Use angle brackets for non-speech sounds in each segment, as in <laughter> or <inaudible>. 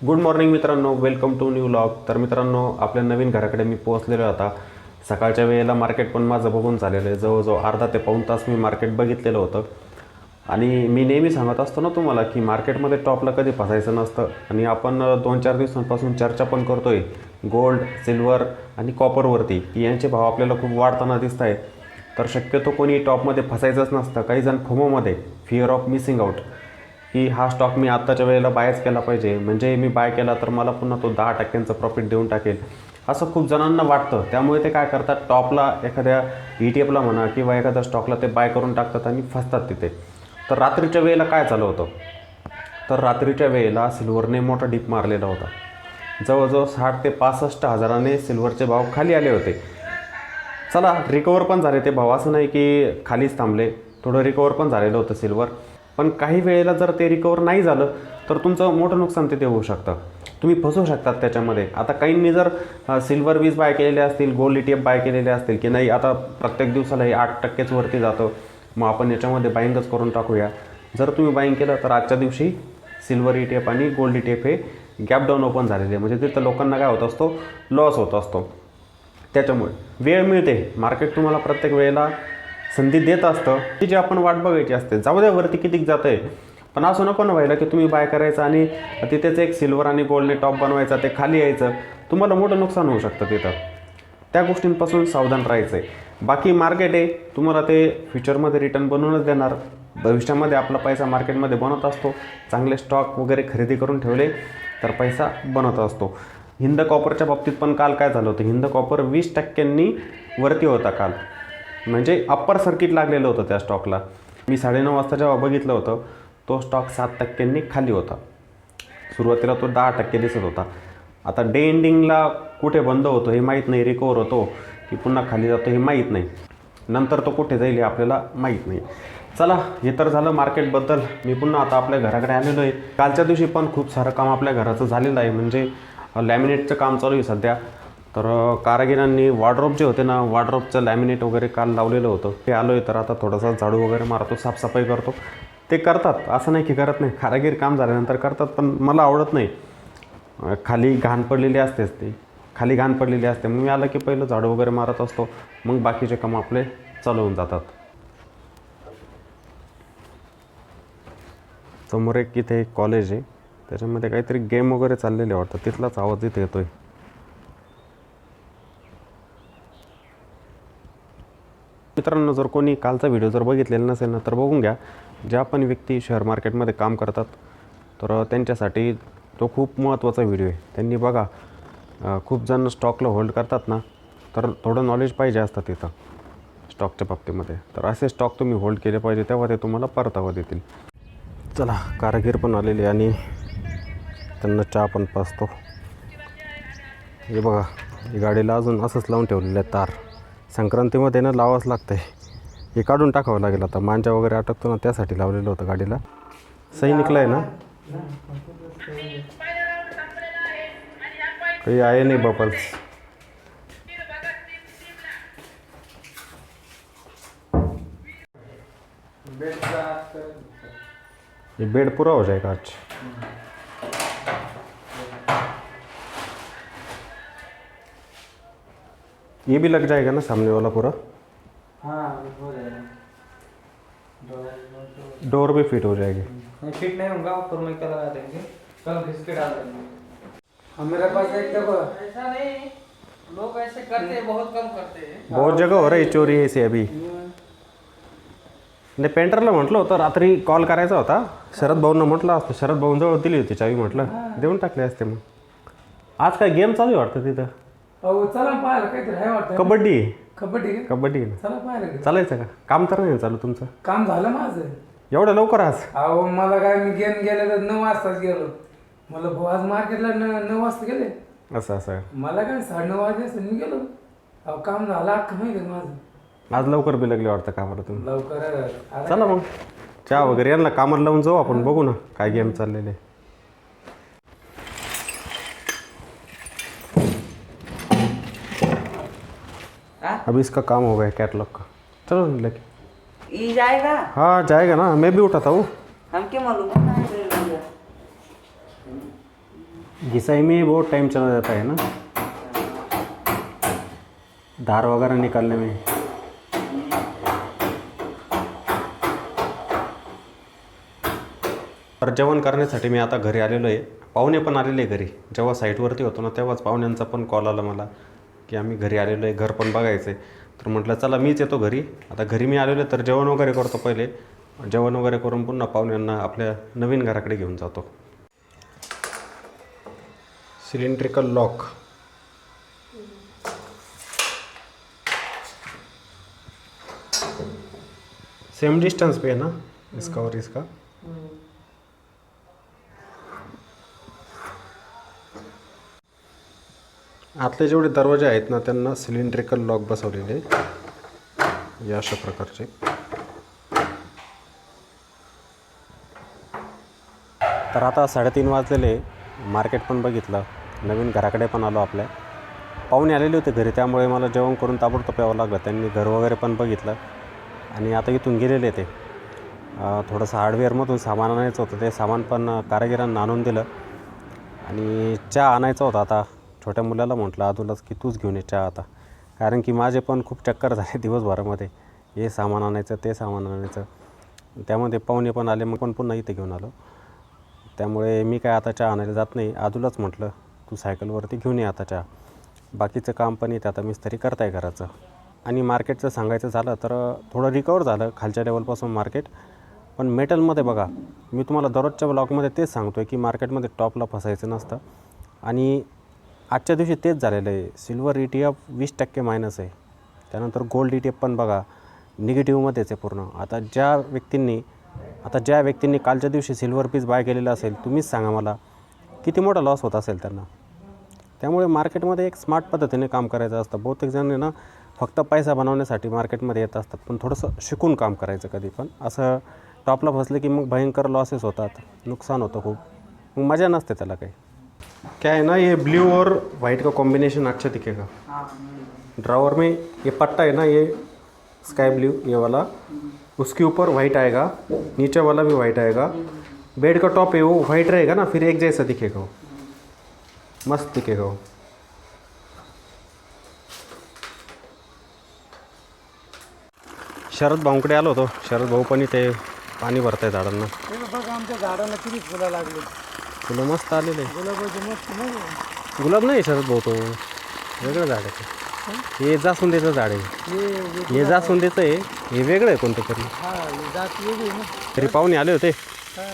Good morning मित्रांनो welcome to new log तर मित्रांनो आपल्या नवीन घराकडे मी पोहोचलेलो आता. सकाळच्या वेळेला मार्केट पण माझं बघून चाललेलं आहे. जवळजवळ अर्धा ते पाऊण तास मी मार्केट बघितलेलं होतं. आणि मी नेहमी सांगत असतो ना तुम्हाला की मार्केटमध्ये टॉपला कधी फसायचं नसतं. आणि आपण दोन चार दिवसांपासून चर्चा पण करतो आहे गोल्ड सिल्वर आणि कॉपरवरती की यांचे भाव आपल्याला खूप वाढताना दिसत आहे तर शक्यतो कोणी टॉपमध्ये फसायचंच नसतं. काही जण फोमोमध्ये फिअर ऑफ मिसिंग आउट की हा स्टॉक मी आत्ताच्या वेळेला बायच केला पाहिजे. म्हणजे मी बाय केला तर मला पुन्हा तो दहा टक्क्यांचं प्रॉफिट देऊन टाकेल. असं खूप जणांना वाटतं. त्यामुळे ते काय करतात? टॉपला एखाद्या ई टी एफला म्हणा किंवा एखाद्या स्टॉकला ते बाय करून टाकतात आणि फसतात तिथे. तर रात्रीच्या वेळेला काय चालू होतं? तर रात्रीच्या वेळेला सिल्वरने मोठा डीप मारलेला होता. जवळजवळ साठ ते पासष्ट हजाराने सिल्वरचे भाव खाली आले होते. चला रिकवर पण झाले ते भाव. असं नाही की खालीच थांबले. थोडं रिकवर पण झालेलं होतं सिल्वर पण काही वेळेला जर ते रिकवर नाही झालं तर तुमचं मोठं नुकसान तिथे होऊ शकतं. तुम्ही फसू शकतात त्याच्यामध्ये. आता काहींनी जर सिल्वर वीज बाय केलेले असतील gold E T F buy केलेले असतील की नाही आता प्रत्येक दिवसाला हे आठ टक्केच वरती जातं. मग आपण याच्यामध्ये बाईंगच करून टाकूया. जर तुम्ही बाईंग केलं तर आजच्या दिवशी सिल्वर ई टी एफ आणि गोल्ड ई टी एफ हे गॅप डाऊन ओपन झालेले. आहे. म्हणजे तिथं लोकांना काय होत असतो? लॉस होत असतो. त्याच्यामुळे वेळ मिळते. मार्केट तुम्हाला प्रत्येक वेळेला संधी देत असतं ती जी आपण वाट बघायची असते जाऊ द्या वरती कितीक जातं आहे पण असं नको ना व्हायला की तुम्ही बाय करायचं आणि तिथेच एक सिल्वर आणि गोल्डने टॉप बनवायचा ते खाली यायचं. तुम्हाला मोठं नुकसान होऊ शकतं तिथं. त्या गोष्टींपासून सावधान राहायचं आहे बाकी मार्केट आहे तुम्हाला ते फ्युचरमध्ये रिटर्न बनवूनच देणार. भविष्यामध्ये आपला पैसा मार्केटमध्ये बनत असतो. चांगले स्टॉक वगैरे खरेदी करून ठेवले तर पैसा बनत असतो. हिंद कॉपरच्या बाबतीत पण काल काय झालं होतं? हिंद कॉपर वीस टक्क्यांनी वरती होता काल. म्हणजे अप्पर सर्किट लागलेलं होतं त्या स्टॉकला मी साडेनऊ वाजता जेव्हा बघितलं होतं तो स्टॉक सात टक्क्यांनी खाली होता. सुरुवातीला तो दहा टक्के दिसत होता. आता डे एंडिंगला कुठे बंद होतो हे माहीत नाही रिकवर होतो की पुन्हा खाली जातो हे माहीत नाही. नंतर तो कुठे जाईल हे आपल्याला माहीत नाही. चला हे तर झालं मार्केटबद्दल मी पुन्हा आता आपल्या घराकडे आलेलो आहे. कालच्या दिवशी पण खूप सारं काम आपल्या घराचं झालेलं आहे. म्हणजे लॅमिनेटचं काम चालू आहे सध्या. तर कारागिरांनी वॉर्ड्रॉप जे होते ना वॉर्ड्रॉपचं लॅमिनेट वगैरे काल लावलेलं होतं. ते आलो आहे तर आता थोडासा झाडू वगैरे मारतो साफसफाई करतो. ते करतात असं नाही की करत नाही. कारागीर काम झाल्यानंतर करतात पण मला आवडत नाही. खाली घाण पडलेली असतेच ती. खाली घाण पडलेली असते. मग मी आलं की पहिलं झाडू वगैरे मारत असतो. मग बाकीचे काम आपले चालवून जातात. समोर एक इथे एक कॉलेज आहे. त्याच्यामध्ये काहीतरी गेम वगैरे चाललेले वाटतं. तिथलाच आवाज इथे आहे मित्रांनो जर कोणी कालचा व्हिडिओ जर बघितलेला नसेल ना तर बघून घ्या. ज्या पण व्यक्ती शेअर मार्केटमध्ये काम करतात तर त्यांच्यासाठी तो खूप महत्त्वाचा व्हिडिओ आहे. त्यांनी बघा खूप जण स्टॉकला होल्ड करतात ना तर थोडं नॉलेज पाहिजे असतं तिथं स्टॉकच्या बाबतीमध्ये. तर असे स्टॉक तुम्ही होल्ड केले पाहिजे तेव्हा ते तुम्हाला परतावा देतील. चला कारागीर पण आलेले आणि त्यांना चहा पण पाचतो हे बघा गाडीला अजून असंच लावून ठेवलेलं आहे तार. संक्रांतीमध्ये ना लावावंच लागतं आहे हे काढून टाकावं लागेल आता. मांजा वगैरे अटकतो ना त्यासाठी लावलेलं होतं गाडीला. सही निघलं आहे ना? काही आहे नाही बपल्स ये बेड पूरा हो जाएगा आज. ये भी लग जाएगा ना सामने वाला पूरा? हाँ हो जाएगा। डोर भी फिट हो जाएगी। नहीं फिट नहीं होगा ऊपर में क्या लगा देंगे? कल घिस के डाल देंगे। मेरे पास एक देखो। ऐसा नहीं लोग ऐसे करते हैं बहुत कम करते हैं। बहुत जगह हो रही चोरी ऐसी अभी। नाही पेंटरला म्हटलं होतं रात्री कॉल करायचा होता. शरद भाऊंना म्हटलं असतं शरद भाऊंजवळ दिली होती चावी म्हटलं. देऊन टाकले असते मग. आज काय गेम चालू आहे वाटतं तिथं? अहो चला पाहायला काहीतरी आहे वाटतं. कबड्डी आहे. कबड्डी का? कबड्डी आहे. ना चला पाहायला. चालायचं का? काम तर नाही चालू तुमचं? काम झालं माझं. एवढं लवकर आज? अहो मला काय मी गेम गेले तर नऊ वाजताच गेलो. मला भाऊ आज मार्केटला न नऊ वाजता गेले. असं असं मला काय साडेनऊ वाजले असते मी गेलो. अहो काम झालं अख्खं माहिती आहे माझं. आज लवकर बी लागले वाटतं कामाला तुम्ही. लवकर. चला मग. चहा वगैरे यांना कामाला लावून जाऊ आपण बघू ना काय गेम चाललेले अभी इसका काम हो गया कैटलॉग का। चलो लेके। ये जाएगा? हाँ जाएगा ना। मैं भी उठाता हूँ। हम क्या मालूम? घिसाई में बहुत टाइम चला जाता है ना। धार वगैरह निकालने में। तर जेवण करण्यासाठी मी आता घरी आलेलो आहे. पाहुणे पण आलेले घरी. जेव्हा साईटवरती होतो ना तेव्हाच पाहुण्यांचा पण कॉल आला मला. की आम्ही घरी आलेलो आहे घर पण बघायचं आहे तर म्हटलं चला मीच येतो घरी. आता घरी मी आलेलो आहे तर जेवण वगैरे करतो पहिले. जेवण वगैरे करून पुन्हा पाहुण्यांना आपल्या नवीन घराकडे घेऊन जातो. Cylindrical lock. सेम डिस्टेंस पे है ना? इसका और इसका आतले जेवढे दरवाजे आहेत ना त्यांना सिलेंड्रिकल लॉक बसवलेले या अशा प्रकारचे. तर आता साडेतीन वाजलेले मार्केट पण बघितलं. नवीन घराकडे पण आलो आपल्या. पाहुणे आलेले होते घरी त्यामुळे मला जेवण करून ताबडतोब यावं लागलं. त्यांनी घर वगैरे पण बघितलं. आणि आता इथून गेलेले ते. थोडंसं हार्डवेअरमधून सामान आणायचं होतं. ते सामान पण कारागिरांना आणून दिलं. आणि चहा आणायचा होता आता. छोट्या मुलाला म्हटलं अजूनच की तूच घेऊन ये चहा आता. कारण की माझे पण खूप चक्कर झाले <laughs> दिवसभरामध्ये. हे सामान आणायचं ते सामान आणायचं. त्यामध्ये पाहुणे पण आले मग पण पुन्हा इथे घेऊन आलो. त्यामुळे मी काय आता चहा आणायला जात नाही. आजूलाच म्हटलं तू सायकलवरती घेऊन ये आता चहा. बाकीचं काम पण येते आता मिस्त्री करताय घराचं. आणि मार्केटचं सांगायचं झालं तर थोडं रिकवर झालं खालच्या लेवलपासून मार्केट. पण मेटलमध्ये बघा मी तुम्हाला दररोजच्या ब्लॉगमध्ये तेच सांगतो आहे की मार्केटमध्ये टॉपला फसायचं नसतं. आणि आजच्या दिवशी तेच झालेलं आहे. सिल्वर ई टी एफ वीस टक्के मायनस आहे. त्यानंतर गोल्ड ई टी एफ पण बघा निगेटिव्हमध्येच आहे पूर्ण. आता ज्या व्यक्तींनी आता ज्या व्यक्तींनी कालच्या दिवशी सिल्वर पीस बाय केलेलं असेल तुम्हीच सांगा मला किती मोठा लॉस होत असेल त्यांना? त्यामुळे मार्केटमध्ये एक स्मार्ट पद्धतीने काम करायचं असतं. बहुतेक जण ना फक्त पैसा बनवण्यासाठी मार्केटमध्ये येत असतात पण थोडंसं शिकून काम करायचं कधी पण. असं टॉपला फसलं की मग भयंकर लॉसेस होतात. नुकसान होतं खूप. मग मजा नसते त्याला काही. क्या है ना ये ब्लू और वाइट का कॉम्बिनेशन अच्छा दिखेगा। ड्रावर में ये पट्टा है ना ये स्काई ब्लू ये वाला। उसके ऊपर वाइट आएगा नीचे वाला भी वाइट आएगा। बेड का टॉप है वो वाइट रहेगा ना फिर एक जैसा दिखेगा वो। मस्त दिखेगा वो। शरद भाऊंकडे आलो होतो. शरद भाऊ पण इथे पाणी भरताय झाडांना. हे बघा आमच्या झाडाला किती फुलं लागली. फुलं मस्त आलेले गुलाबाची मस्त नाही गुलाब नाही शरद भाऊ तो. वेगळं झाड आहे. ते. हे जास्वंदीचं झाड आहे. हे हे- हे जास्वंदीचं आहे. हे वेगळं आहे कोणतं तरी. हा हे जात वेगळी ना. तरी पाहुणे आले होते. हा.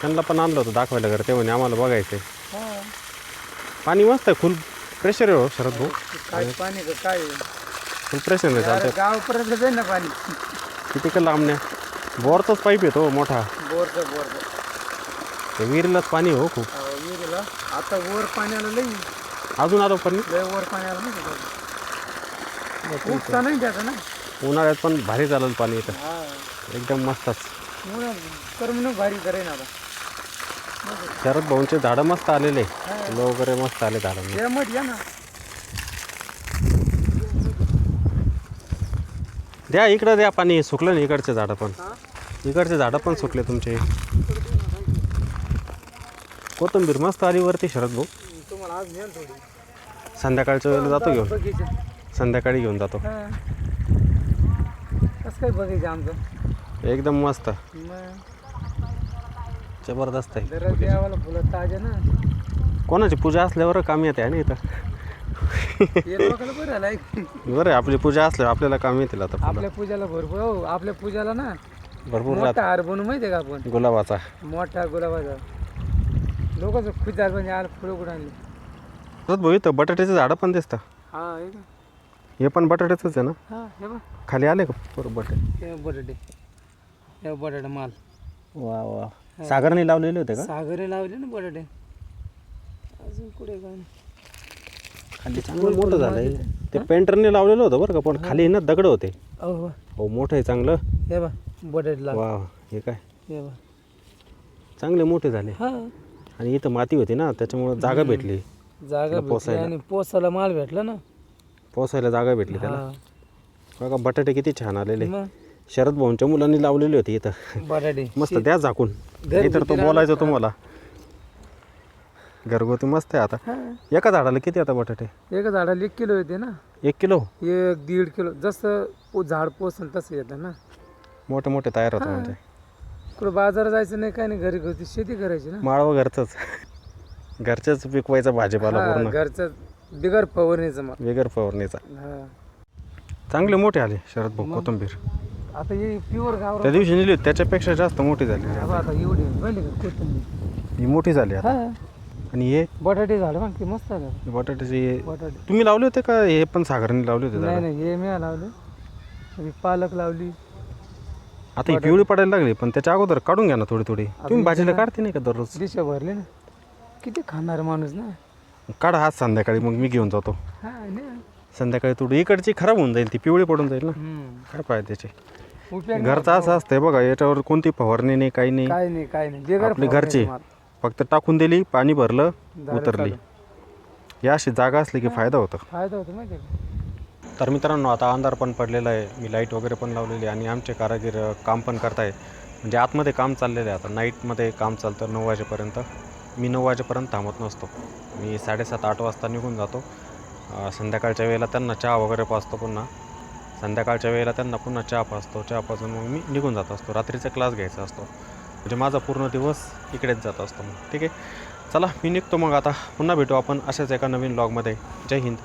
त्यांना पण आणलं होतं दाखवायला घर. ते म्हणे आम्हाला बघायचं हा. पाणी मस्त आहे. फुल प्रेशर आहे हो शरद भाऊ. काय पाणी का काय? फुल प्रेशर आहे. चालतं गावपर्यंत जाईल ना पाणी. किती का लांबण्या. बोरचाच पाईप येतो मोठा. बोरचं बोरचं. ते विहिरीलाच पाणी हो खूप. विहिरीला. आता वर पाण्याला लई अजून आलो पण लय वर पाण्याला नाही का उपसा नाही त्याचा ना? उन्हाळ्यात पण भारी चालेल पाणी हा. एकदम मस्तच. करमणूक भारी करेन आता. शरद भाऊंचे झाडं मस्त आलेले. फुलं वगैरे मस्त आले झाडांना. मत या ना. द्या इकडं द्या पाणी सुकलं ना इकडचे झाडं पण. इकडचे झाडं पण सुकले तुमचे. कोथिंबीर मस्त आली वरती शरद भाऊ. तुम्हाला आज थोडी. संध्याकाळच्या वेळेला जातो घेऊन. संध्याकाळी घेऊन जातो. कसं काय बघायचं आमचं? एकदम मस्त. मग. जबरदस्त आहे. दररोज देवाला फुलं ताजे ना. कोणाची पूजा असल्यावर काम येते आहे ना इथं लोकांना बरं बरं आहे आपली पूजा असल्यावर आपल्याला काम येतील आता फुलं. आपल्या पूजाला भरपूर हो आपल्या पूजाला ना भरपूर मोठा हार बनवू माहितीये का आपण? गुलाबाचा. मोठा गुलाबाचा. लोकच खुश झालं म्हणजे आलं फुलं कुठं आणली? भाऊ इथं बटाट्याचे झाडं पण दिसतं हा हे का? हे पण बटाट्याचंच आहे ना? हा हे बघ. खाली आले का बरं बटाटे? हे बटाटे. हे बटाटा माल. वा वा. सागरने लावलेले होते का? सागरे लावले ना बटाटे. अजून कुठे काय? नाही. खाली चांगलं मोठं झालंय. ते पेंटरने लावलेलं होतं बरं का पण खाली ना दगड होते. अहो हो. मोठं आहे चांगलं. हे बा बटाटे लाव. वा हे काय? हे बा चांगले मोठे झाले. हा. आणि इथं माती होती ना त्याच्यामुळे जागा भेटली. जागा भेटली पोसायला. आणि पोसाला माल भेटला ना. पोसायला जागा भेटली त्याला. हा. बघा बटाटे किती छान आलेले. मग? शरद भाऊंच्या मुलांनी लावलेले होते इथं. बटाटे. <laughs> मस्त द्या झाकून. घरगुती तर तो बोलायचं? तुम्हाला. घरगुती मस्त आहे आता. एका झाडाला किती आता बटाटे? एका झाडाला एक किलो येते ना. एक किलो? एक दीड किलो. जसं पो- झाड पोसन तसं येतं ना. मोठे मोठे तयार होतं हा. म्हणजे. कुठं बाजारात जायचं नाही काय नाही घरी घरची शेती करायची ना. माळव घरचंच. घरचंच पिकवायचा भाजीपाला हा, पूर्ण. घरचं बिगर फवारणीचं मग वेगर फवारणीचा. हा. चांगले मोठे आले शरद भाऊ कोथंबीर. आता हे प्युअर गाव त्या दिवशी नेली होती, त्याच्यापेक्षा जास्त मोठी झाली. आता एवढी पहिले का कोथिंबीर? ही मोठी झाली आता. हा. आणि हे? बटाटे झाड मग ते मस्त आहे बटाट्याची हे- बटाटे. तुम्ही लावले होते का? हे पण सागराने लावले होते नाही झाडं? नाही हे मी लावले. मी पालक लावली. आता ही पिवळी पडायला लागली पण त्याच्या अगोदर काढून घ्या ना थोडी थोडी. तुम्ही भाजीला काढते नाही का दररोज? दिशा भरली ना. किती खाणार माणूस ना. काढा आज संध्याकाळी मग मी घेऊन जातो. हा संध्याकाळी थोडी इकडची खराब होऊन जाईल ती पिवळी पडून जाईल ना. हम्म. काय पाहिजे त्याची. उपयोग नाही. घरचं असं असतंय बघा याच्यावर कोणती फवारणी नाही काही नाही. काय नाही काय नाही. आपली फवारणी घरची. फक्त टाकून दिली पाणी भरलं उतरली. या अशी जागा असली की फायदा होतो. फायदा होतो माहिती आहे का? तर मित्रांनो आता अंधार पण पडलेला आहे. मी लाइट वगैरे पण लावलेली आहे आणि आमचे कारागीर काम पण करताय. म्हणजे आतमध्ये काम चाललेलं आहे आता. नाईटमध्ये काम चालतं नऊ वाजेपर्यंत. मी नऊ वाजेपर्यंत थांबत नसतो. मी साडेसात आठ वाजता निघून जातो. संध्याकाळच्या वेळेला त्यांना चहा वगैरे पाचतो पुन्हा. संध्याकाळच्या वेळेला त्यांना पुन्हा चहा पाचतो चहा पाजून मग मी निघून जात असतो. रात्रीचा क्लास घ्यायचा असतो. म्हणजे माझा पूर्ण दिवस इकडेच जात असतो मग. ठीक आहे? चला मी निघतो मग आता. पुन्हा भेटू आपण अशाच एका नवीन ब्लॉगमध्ये जय हिंद.